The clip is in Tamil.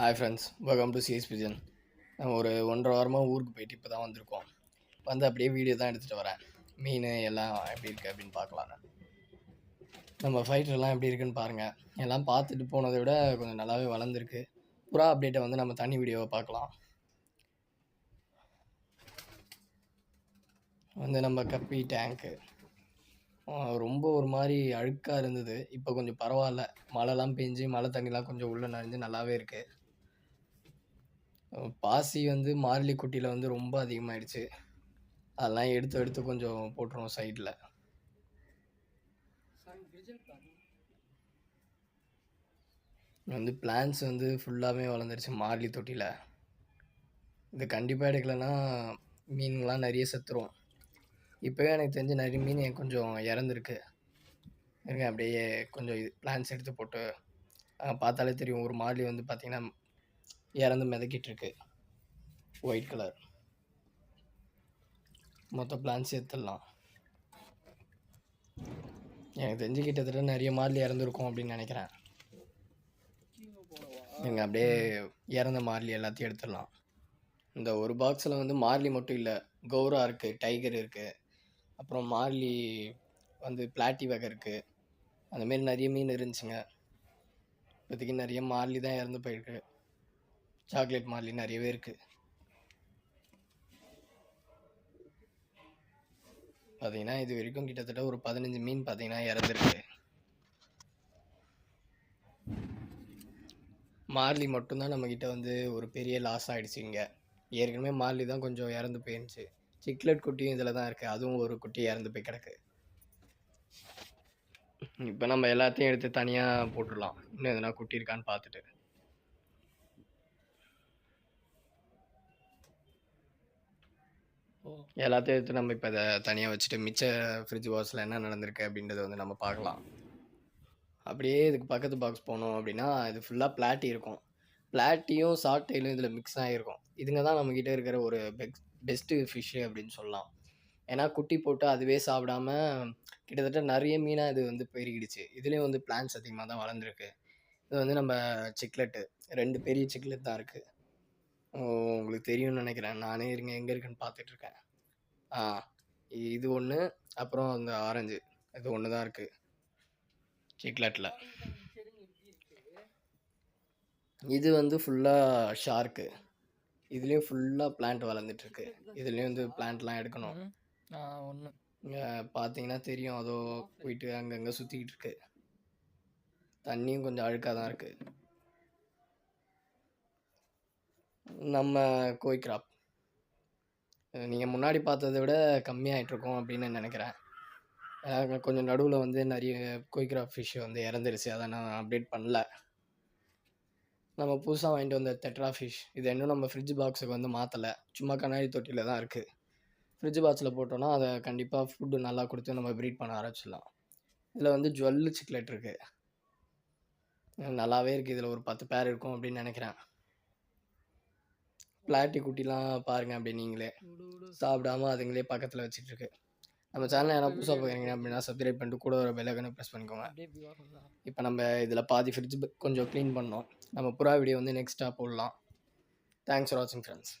Hi friends welcome to CS pigeon நம்ம ஒரு ஒன்றரை வாரமாக ஊருக்கு போயிட்டு இப்போ தான் வந்திருக்கோம். வந்து அப்படியே வீடியோ தான் எடுத்துகிட்டு வரேன். மீன் எல்லாம் எப்படி இருக்குது அப்படின்னு பார்க்கலாம். நம்ம ஃபைட்டர்லாம் எப்படி இருக்குன்னு பாருங்கள் எல்லாம் பார்த்துட்டு போனதை விட கொஞ்சம் நல்லாவே வளர்ந்துருக்கு. புறா அப்டேட்டை வந்து நம்ம தனி வீடியோவை பார்க்கலாம். வந்து நம்ம கப்பி டேங்க்கு ரொம்ப ஒரு மாதிரி அழுக்காக இருந்தது. இப்போ கொஞ்சம் பரவாயில்ல. மழைலாம் பெஞ்சு மழை தண்ணிலாம் கொஞ்சம் உள்ளே நனைஞ்சு நல்லாவே இருக்குது பாசி வந்து மார்லி குட்டியில் வந்து ரொம்ப அதிகமாகிடுச்சு அதெல்லாம் எடுத்து எடுத்து கொஞ்சம் போட்டுருவோம் சைடில் வந்து பிளான்ஸ் வந்து ஃபுல்லாகவே வளர்ந்துருச்சு மார்லி தொட்டியில். இது கண்டிப்பாக எடுக்கலைன்னா மீன்லாம் நிறைய செத்துரும். இப்போவே எனக்கு தெரிஞ்ச நிறைய மீன் எனக்கு கொஞ்சம் இறந்துருக்கு. இருங்க அப்படியே கொஞ்சம் இது பிளான்ஸ் எடுத்து போட்டு பார்த்தாலே தெரியும். ஒரு மார்லி வந்து பார்த்திங்கன்னா இறந்து மிதக்கிட்டுருக்கு. ஒயிட் கலர் மொத்த பிளான்ஸ் எடுத்துடலாம் எனக்கு தெரிஞ்சு கிட்டத்தட்ட நிறைய மார்லி இறந்துருக்கும் அப்படின்னு நினைக்கிறேன். நீங்கள் அப்படியே இறந்த மார்லி எல்லாத்தையும் எடுத்துடலாம். இந்த ஒரு பாக்ஸில் வந்து மார்லி மட்டும் இல்லை கௌரா இருக்குது டைகர் இருக்குது அப்புறம் மார்லி வந்து பிளாட்டி வகை இருக்குது அந்தமாரி நிறைய மீன் இருந்துச்சுங்க. இப்போதைக்கு நிறைய மார்லி தான் இறந்து போயிருக்கு. சாக்லேட் மார்லி நிறையவே இருக்குது பார்த்தீங்கன்னா இது வரைக்கும் கிட்டத்தட்ட ஒரு பதினஞ்சு மீன் பார்த்தீங்கன்னா இறந்துருக்கு. மார்லி மட்டும்தான் நம்மக்கிட்ட வந்து ஒரு பெரிய லாஸ் ஆகிடுச்சு இங்கே. ஏற்கனவே மார்லி தான் கொஞ்சம் இறந்து போயிருந்துச்சு. சிக்லெட் குட்டியும் இதில் தான் இருக்குது அதுவும் ஒரு குட்டி இறந்து போய் கிடக்கு. இப்போ நம்ம எல்லாத்தையும் எடுத்து தனியாக போட்டுடலாம். இன்னும் எதனா குட்டி இருக்கான்னு பார்த்துட்டு. எல்லாத்தையும் எடுத்து நம்ம இப்போ அதை தனியாக வச்சுட்டு மிச்ச ஃப்ரிட்ஜ் பாக்ஸில் என்ன நடந்திருக்கு அப்படின்றத வந்து நம்ம பார்க்கலாம். அப்படியே இதுக்கு பக்கத்து பாக்ஸ் போனோம் அப்படின்னா இது ஃபுல்லாக பிளாட்டி இருக்கும். பிளாட்டியும் ஷார்ட் இதில் மிக்ஸ் ஆகிருக்கும் இதுங்க தான் நம்மக்கிட்ட இருக்கிற ஒரு பெஸ்ட் பெஸ்ட்டு ஃபிஷ்ஷு அப்படின்னு சொல்லலாம். ஏன்னா குட்டி போட்டு அதுவே சாப்பிடாம கிட்டத்தட்ட நிறைய மீனாக இது வந்து பெருகிடுச்சு. இதுலேயும் வந்து பிளான்ஸ் அதிகமாக தான் வளர்ந்துருக்கு. இது வந்து நம்ம சிக்லெட்டு ரெண்டு பெரிய சிக்லெட் தான் இருக்குது உங்களுக்கு தெரியும்னு நினைக்கிறேன். நானே இருங்க எங்கே இருக்குன்னு பார்த்துட்ருக்கேன். ஆ இது ஒன்று அப்புறம் அந்த ஆரஞ்சு. இது ஒன்று தான் இருக்குது சிக்லெட்டில் இது வந்து ஃபுல்லாக ஷார்க்கு இதுலேயும் ஃபுல்லாக பிளான்ட் வளர்ந்துட்டுருக்கு இதுலேயும் வந்து பிளான்ட்லாம் எடுக்கணும். ஒன்று இங்கே பார்த்தீங்கன்னா தெரியும். அதோ போயிட்டு அங்கங்கே சுற்றிக்கிட்டு இருக்கு தண்ணியும் கொஞ்சம் அழுக்காக தான் இருக்குது நம்ம கோய் கிராப் நீங்கள் முன்னாடி பார்த்ததை விட கம்மியாகிட்ருக்கோம் அப்படின்னு நினைக்கிறேன். கொஞ்சம் நடுவில் வந்து நிறைய கோய் கிராப் ஃபிஷ் வந்து இறந்துருச்சு. அதை நான் அப்டேட் பண்ணல. நம்ம புதுசாக வாங்கிட்டு வந்த தெட்ரா ஃபிஷ் இது இன்னும் நம்ம ஃப்ரிட்ஜ் பாக்ஸுக்கு வந்து மாற்றலை சும்மா கண்ணாடி தொட்டியில் தான் இருக்குது ஃப்ரிட்ஜ் பாக்ஸில் போட்டோன்னா அதை கண்டிப்பாக ஃபுட்டு நல்லா கொடுத்து நம்ம ப்ரீட் பண்ண ஆரம்பிச்சிடலாம். இதில் வந்து ஜுவல்லு சிக்லெட் இருக்குது நல்லாவே இருக்குது இதில் ஒரு பத்து பேர் இருக்கும் அப்படின்னு நினைக்கிறேன். பிளாட்டி குட்டிலாம் பாருங்கள் அப்படி நீங்களே. சாப்பிடாம அதுங்களே பக்கத்தில் வச்சிட்ருக்கு. நம்ம சேனலை யாராவது புதுசாக பார்க்குறீங்க அப்படின்னா சப்ஸ்கிரைப் பண்ணிட்டு கூட ஒரு பெல்லகனை ப்ரெஸ் பண்ணிக்கோங்க. இப்போ நம்ம இதில் பாதி ஃப்ரிட்ஜ் கொஞ்சம் க்ளீன் பண்ணோம். நம்ம புறா வீடியோ வந்து நெக்ஸ்ட்டாக போடலாம். தேங்க்ஸ் ஃபார் வாட்சிங் ஃப்ரெண்ட்ஸ்